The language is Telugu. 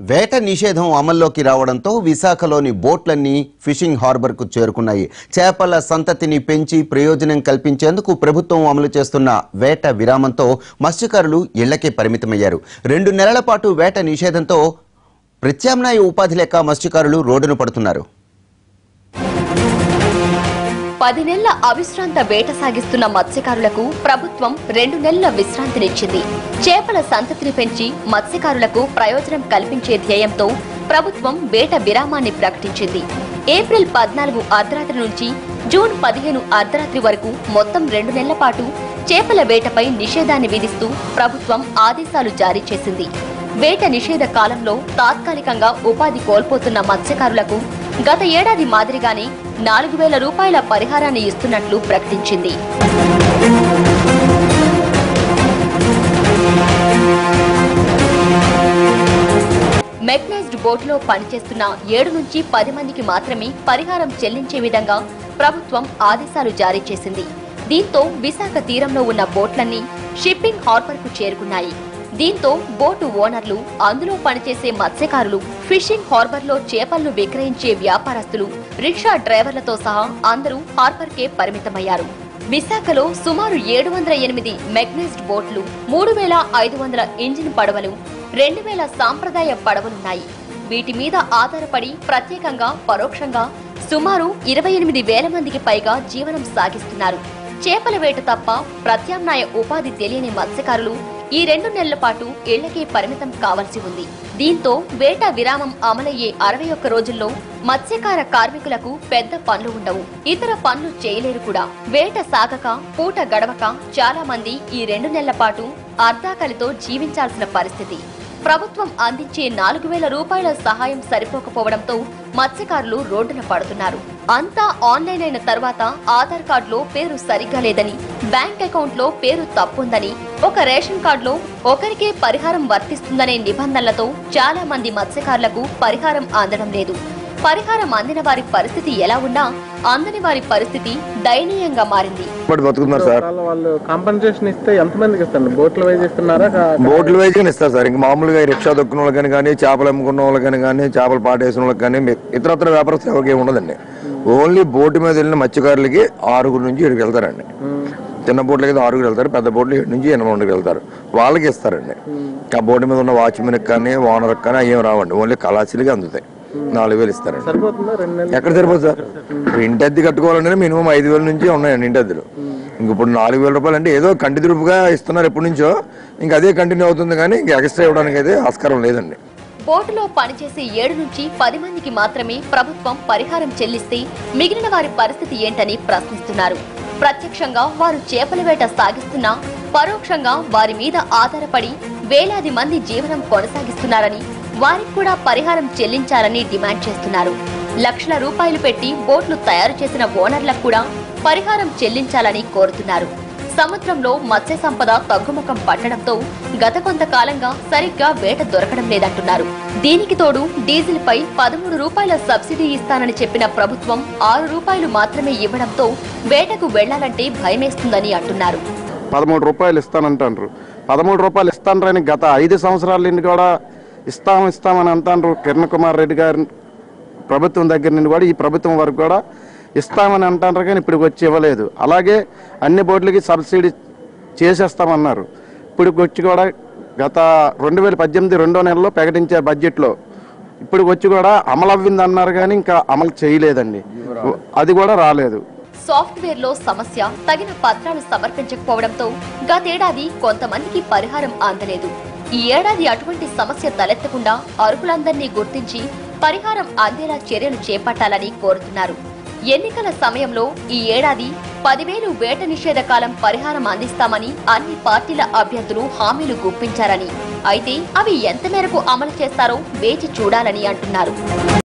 వేట నిషేధం అమల్లోకి రావడంతో విశాఖలోని బోట్లన్నీ ఫిషింగ్ హార్బర్కు చేరుకున్నాయి. చేపల సంతతిని పెంచి ప్రయోజనం కల్పించేందుకు ప్రభుత్వం అమలు చేస్తున్న వేట విరామంతో మత్స్యకారులు ఇళ్ళకే పరిమితమయ్యారు. రెండు నెలల పాటు వేట నిషేధంతో ప్రత్యామ్నాయ ఉపాధి లేక మత్స్యకారులు రోడ్డును పడుతున్నారు. పది నెలల అవిశ్రాంత వేట సాగిస్తున్న మత్స్యకారులకు ప్రభుత్వం రెండు నెలల విశ్రాంతినిచ్చింది. చేపల సంతతిని పెంచి మత్స్యకారులకు ప్రయోజనం కల్పించే ధ్యేయంతో ప్రభుత్వం వేట విరామాన్ని ప్రకటించింది. ఏప్రిల్ పద్నాలుగు అర్ధరాత్రి నుంచి జూన్ పదిహేను అర్ధరాత్రి వరకు మొత్తం రెండు నెలల పాటు చేపల వేటపై నిషేధాన్ని విధిస్తూ ప్రభుత్వం ఆదేశాలు జారీ చేసింది. వేట నిషేధ కాలంలో తాత్కాలికంగా ఉపాధి కోల్పోతున్న మత్స్యకారులకు గత ఏడాది మాదిరిగానే నాలుగు వేల రూపాయల పరిహారాన్ని ఇస్తున్నట్లు ప్రకటించింది. మెగ్నైజ్డ్ బోట్లో పనిచేస్తున్న ఏడు నుంచి పది మందికి మాత్రమే పరిహారం చెల్లించే విధంగా ప్రభుత్వం ఆదేశాలు జారీ చేసింది. దీంతో విశాఖ తీరంలో ఉన్న బోట్లన్నీ షిప్పింగ్ హార్బర్కు చేరుకున్నాయి. దీంతో బోటు ఓనర్లు అందులో పనిచేసే మత్స్యకారులు ఫిషింగ్ హార్బర్లో చేపలను విక్రయించే వ్యాపారస్తులు రిక్షా డ్రైవర్లతో సహా అందరూ హార్బర్కే పరిమితమయ్యారు. విశాఖలో సుమారు ఏడు వందల ఎనిమిది మెగ్నైజ్డ్ బోట్లు మూడు వేల ఐదు వందల ఇంజిన్ పడవలు రెండు వేల సాంప్రదాయ పడవలున్నాయి. వీటి మీద ఆధారపడి ప్రత్యేకంగా పరోక్షంగా సుమారు ఇరవై ఎనిమిది వేల మందికి పైగా జీవనం సాగిస్తున్నారు. చేపల వేట తప్ప ప్రత్యామ్నాయ ఉపాధి తెలియని మత్స్యకారులు ఈ రెండు నెలల పాటు ఇళ్ళకే పరిమితం కావాల్సి ఉంది. దీంతో వేట విరామం అమలయ్యే అరవై ఒక్క రోజుల్లో మత్స్యకార కార్మికులకు పెద్ద పనులు ఉండవు. ఇతర పనులు చేయలేరు కూడా. వేట సాగక పూట గడవక చాలా మంది ఈ రెండు నెలల పాటు అర్ధాకలితో జీవించాల్సిన పరిస్థితి. ప్రభుత్వం అందించే నాలుగు వేల రూపాయల సహాయం సరిపోకపోవడంతో మత్స్యకారులు రోడ్డున పడుతున్నారు. అంతా ఆన్లైన్ అయిన తర్వాత ఆధార్ కార్డులో పేరు సరిగ్గా లేదని బ్యాంక్ అకౌంట్లో పేరు తప్పుందని ఒక రేషన్ కార్డులో ఒకరికే పరిహారం వర్తిస్తుందనే నిబంధనలతో చాలా మంది మత్స్యకారులకు పరిహారం అందడం లేదు. పరిహారం అందిన వారి పరిస్థితి ఎలా ఉన్నా అందని వారి పరిస్థితి దయనీయంగా మారింది. ఇప్పుడు బతుకుతున్నారు సార్. ఒకవేళ వాళ్ళు కాంపన్సేషన్ ఇస్తే ఎంతమందికి ఇస్తారు? బోట్ల వైజ్ ఇస్తున్నారా? బోట్లు ఇస్తారు సార్. ఇంక మామూలుగా రిక్షా దొక్కున్న వాళ్ళకి కానీ చేపలు అమ్ముకున్న వాళ్ళకి కానీ చేపలు పాటేసిన వాళ్ళకి కానీ ఇతరత్ర వ్యాపారస్తులు ఎవరికి ఏమి ఉండదండి. ఓన్లీ బోటు మీద వెళ్ళిన మత్స్యకారులకి ఆరుగురు నుంచి ఏడుకి వెళ్తారండి. చిన్న బోట్లకి అయితే ఆరుగురు వెళ్తారు పెద్ద బోట్లు ఏడు నుంచి ఎనిమిది మందికి వెళ్తారు. వాళ్ళకి ఇస్తారండి. ఆ బోటు మీద ఉన్న వాచ్మెన్కి కానీ ఓనర్కి కానీ అవి రావండి. ఓన్లీ కళాశీలకి అందుతాయి. నాలుగు వేలు ఇస్తారండి. ఎక్కడ సరిపోదు సార్? ఇంటి అద్దె కట్టుకోవాలంటే మినిమం ఐదు వేల నుంచి ఉన్నాయండి ఇంటి అద్దెలు. ఇంక ఇప్పుడు నాలుగు వేల రూపాయలు అంటే ఏదో కంటి దురుపుగా ఇస్తున్నారు ఎప్పటి నుంచో ఇంకా అదే కంటిన్యూ అవుతుంది కానీ ఇంకా ఎక్స్ట్రా ఇవ్వడానికి అయితే ఆస్కారం లేదండి. బోటులో పనిచేసే ఏడు నుంచి పది మందికి మాత్రమే ప్రభుత్వం పరిహారం చెల్లిస్తే మిగిలిన వారి పరిస్థితి ఏంటని ప్రశ్నిస్తున్నారు. ప్రత్యక్షంగా వారు చేపల వేట సాగిస్తున్నా పరోక్షంగా వారి మీద ఆధారపడి వేలాది మంది జీవనం కొనసాగిస్తున్నారని వారికి కూడా పరిహారం చెల్లించాలని డిమాండ్ చేస్తున్నారు. లక్షల రూపాయలు పెట్టి బోట్లు తయారు చేసిన ఓనర్లకు కూడా పరిహారం చెల్లించాలని కోరుతున్నారు. సముద్రంలో మత్స్య సంపద తగ్గుముఖం పట్టడంతో గత కొంతకాలంగా సరిగ్గా వేట దొరకడం లేదంటున్నారు. దీనికి తోడు డీజిల్ పై పదమూడు రూపాయల సబ్సిడీ ఇస్తానని చెప్పిన ప్రభుత్వం ఆరు రూపాయలు మాత్రమే ఇవ్వడంతో వేటకు వెళ్ళాలంటే భయమేస్తుందని అంటున్నారు. పదమూడు రూపాయలు ఇస్తానంటారు పదమూడు రూపాయలు ఇస్తానని గత ఐదు సంవత్సరాల నుండి కూడా ఇస్తాం ఇస్తామని అంటారు కిరణ్ కుమార్ రెడ్డి గారి ప్రభుత్వం దగ్గర నుండి కూడా ఈ ప్రభుత్వం వరకు కూడా ఇస్తామని అంటారు కానీ ఇప్పుడు వచ్చి ఇవ్వలేదు. అలాగే అన్ని బోర్డులకి సబ్సిడీ చేసేస్తామన్నారు. ఇప్పుడు వచ్చి కూడా గత రెండు వేల పద్దెనిమిది రెండో నెలలో ప్రకటించే బడ్జెట్లో ఇప్పుడు వచ్చి కూడా అమలు అవ్వింది అన్నారు కానీ ఇంకా అమలు చేయలేదండి. అది కూడా రాలేదు. సాఫ్ట్వేర్లో సమస్య తగిన పత్రాలు సమర్పించకపోవడంతో గతేడాది కొంతమందికి పరిహారం అందలేదు. ఈ ఏడాది అటువంటి సమస్య తలెత్తకుండా అర్హులందరినీ గుర్తించి పరిహారం అందేలా చర్యలు చేపట్టాలని కోరుతున్నారు. ఎన్నికల సమయంలో ఈ ఏడాది పదివేలు వేట నిషేధ కాలం పరిహారం అందిస్తామని అన్ని పార్టీల అభ్యర్థులు హామీలు గుప్పించారని. అయితే అవి ఎంత మేరకు అమలు చేస్తారో వేచి చూడాలని అంటున్నారు.